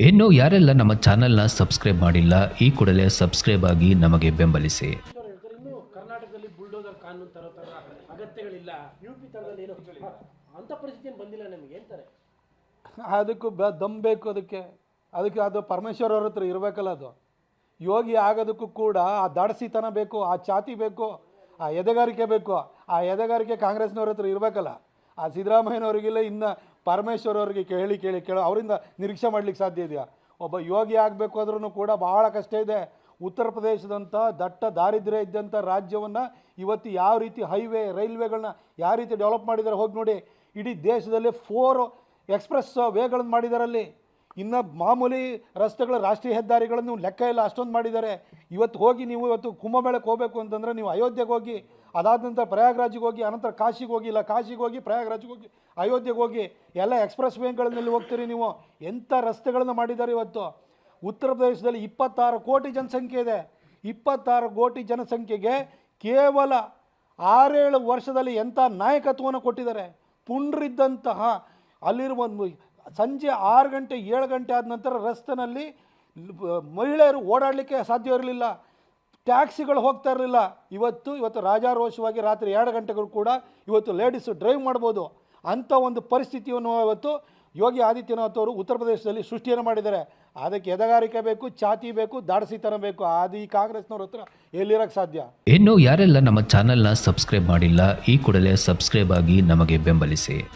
ಇನ್ನು ಯಾರೆಲ್ಲ ನಮ್ಮ ಚಾನೆಲ್ನ ಸಬ್ಸ್ಕ್ರೈಬ್ ಮಾಡಿಲ್ಲ ಈ ಕೂಡಲೇ ಸಬ್ಸ್ಕ್ರೈಬ್ ಆಗಿ ನಮಗೆ ಬೆಂಬಲಿಸಿ. ಇನ್ನು ಕರ್ನಾಟಕದಲ್ಲಿ ಬುಲ್ಡೋಸರ್ ಕಾನೂನು ತರೋ ಥರ ಅಗತ್ಯಗಳಿಲ್ಲ. ಯು ಪಿ ತರದಲ್ಲಿ ಏನು ಅಂಥ ಪರಿಸ್ಥಿತಿ ಬಂದಿಲ್ಲ ನಮಗೆ? ಅಂತಾರೆ ಅದಕ್ಕೂ ಬ ದಮ್ ಬೇಕು ಅದಕ್ಕೆ. ಅದಕ್ಕೆ ಅದು ಪರಮೇಶ್ವರ್ ಅವ್ರ ಹತ್ರ ಇರಬೇಕಲ್ಲ ಅದು. ಯೋಗಿ ಆಗೋದಕ್ಕೂ ಕೂಡ ಆ ದಾಡಸಿತನ ಬೇಕು ಆ ಛಾತಿ ಬೇಕು ಆ ಎದೆಗಾರಿಕೆ ಬೇಕು. ಆ ಎದೆಗಾರಿಕೆ ಕಾಂಗ್ರೆಸ್ನವ್ರ ಹತ್ರ ಇರಬೇಕಲ್ಲ. ಆ ಸಿದ್ದರಾಮಯ್ಯನವ್ರಿಗಿಲ್ಲ ಇನ್ನು ಪರಮೇಶ್ವರ್ ಅವರಿಗೆ ಕೇಳಿ ಕೇಳಿ, ಕೇಳೋ, ಅವರಿಂದ ನಿರೀಕ್ಷೆ ಮಾಡಲಿಕ್ಕೆ ಸಾಧ್ಯ ಇದೆಯಾ? ಒಬ್ಬ ಯೋಗಿ ಆಗಬೇಕು ಆದ್ರೂ ಕೂಡ ಬಹಳ ಕಷ್ಟ ಇದೆ. ಉತ್ತರ ಪ್ರದೇಶದಂಥ ದಟ್ಟ ದಾರಿದ್ರ್ಯ ಇದ್ದಂಥ ರಾಜ್ಯವನ್ನು ಇವತ್ತು ಯಾವ ರೀತಿ ಹೈವೇ ರೈಲ್ವೆಗಳನ್ನ ಯಾವ ರೀತಿ ಡೆವಲಪ್ ಮಾಡಿದ್ದಾರೆ ಹೋಗಿ ನೋಡಿ. ಇಡೀ ದೇಶದಲ್ಲಿ ಫೋರ್ ಎಕ್ಸ್ಪ್ರೆಸ್ ವೇಗಳನ್ನು ಮಾಡಿದಾರಲ್ಲಿ. ಇನ್ನು ಮಾಮೂಲಿ ರಸ್ತೆಗಳ ರಾಷ್ಟ್ರೀಯ ಹೆದ್ದಾರಿಗಳನ್ನು ಲೆಕ್ಕ ಇಲ್ಲ ಅಷ್ಟೊಂದು ಮಾಡಿದ್ದಾರೆ. ಇವತ್ತು ಹೋಗಿ ನೀವು ಇವತ್ತು ಕುಂಭಮೇಳಕ್ಕೆ ಹೋಗಬೇಕು ಅಂತಂದರೆ ನೀವು ಅಯೋಧ್ಯೆಗೆ ಹೋಗಿ, ಅದಾದ ನಂತರ ಪ್ರಯಾಗ್ರಾಜಿಗೆ ಹೋಗಿ, ಅನಂತರ ಕಾಶಿಗೆ ಹೋಗಿ, ಇಲ್ಲ ಕಾಶಿಗೆ ಹೋಗಿ, ಪ್ರಯಾಗ್ರಾಜಿಗೆ ಹೋಗಿ, ಅಯೋಧ್ಯೆಗೆ ಹೋಗಿ, ಎಲ್ಲ ಎಕ್ಸ್ಪ್ರೆಸ್ ವೇಗಳಲ್ಲಿ ಹೋಗ್ತೀರಿ ನೀವು. ಎಂಥ ರಸ್ತೆಗಳನ್ನು ಮಾಡಿದ್ದಾರೆ ಇವತ್ತು? ಉತ್ತರ ಪ್ರದೇಶದಲ್ಲಿ ಇಪ್ಪತ್ತಾರು ಕೋಟಿ ಜನಸಂಖ್ಯೆ ಇದೆ. ಇಪ್ಪತ್ತಾರು ಕೋಟಿ ಜನಸಂಖ್ಯೆಗೆ ಕೇವಲ ಆರೇಳು ವರ್ಷದಲ್ಲಿ ಎಂಥ ನಾಯಕತ್ವವನ್ನು ಕೊಟ್ಟಿದ್ದಾರೆ. ಪುಂಡ್ರಿದ್ದಂತಹ ಅಲ್ಲಿರುವ ಒಂದು ಸಂಜೆ ಆರು ಗಂಟೆ, ಏಳು ಗಂಟೆ ಆದ ನಂತರ ರಸ್ತೆನಲ್ಲಿ ಮಹಿಳೆಯರು ಓಡಾಡಲಿಕ್ಕೆ ಸಾಧ್ಯ ಇರಲಿಲ್ಲ. ಟ್ಯಾಕ್ಸಿಗಳು ಹೋಗ್ತಾ ಇರಲಿಲ್ಲ. ಇವತ್ತು ಇವತ್ತು ರಾಜಾರೋಷವಾಗಿ ರಾತ್ರಿ ಎರಡು ಗಂಟೆಗಳು ಕೂಡ ಇವತ್ತು ಲೇಡೀಸು ಡ್ರೈವ್ ಮಾಡ್ಬೋದು. ಅಂಥ ಒಂದು ಪರಿಸ್ಥಿತಿಯನ್ನು ಇವತ್ತು ಯೋಗಿ ಆದಿತ್ಯನಾಥ್ ಅವರು ಉತ್ತರ ಪ್ರದೇಶದಲ್ಲಿ ಸೃಷ್ಟಿಯನ್ನು ಮಾಡಿದ್ದಾರೆ. ಅದಕ್ಕೆ ಎದಗಾರಿಕೆ ಬೇಕು ಚಾತಿ ಬೇಕು, ದಾಡಸಿತನ ಬೇಕು. ಅದು ಈ ಕಾಂಗ್ರೆಸ್ನವ್ರ ಹತ್ರ ಎಲ್ಲಿರೋಕ್ಕೆ ಸಾಧ್ಯ? ಇನ್ನು ಯಾರೆಲ್ಲ ನಮ್ಮ ಚಾನೆಲ್ನ ಸಬ್ಸ್ಕ್ರೈಬ್ ಮಾಡಿಲ್ಲ, ಈ ಕೂಡಲೇ ಸಬ್ಸ್ಕ್ರೈಬ್ ಆಗಿ ನಮಗೆ ಬೆಂಬಲಿಸಿ.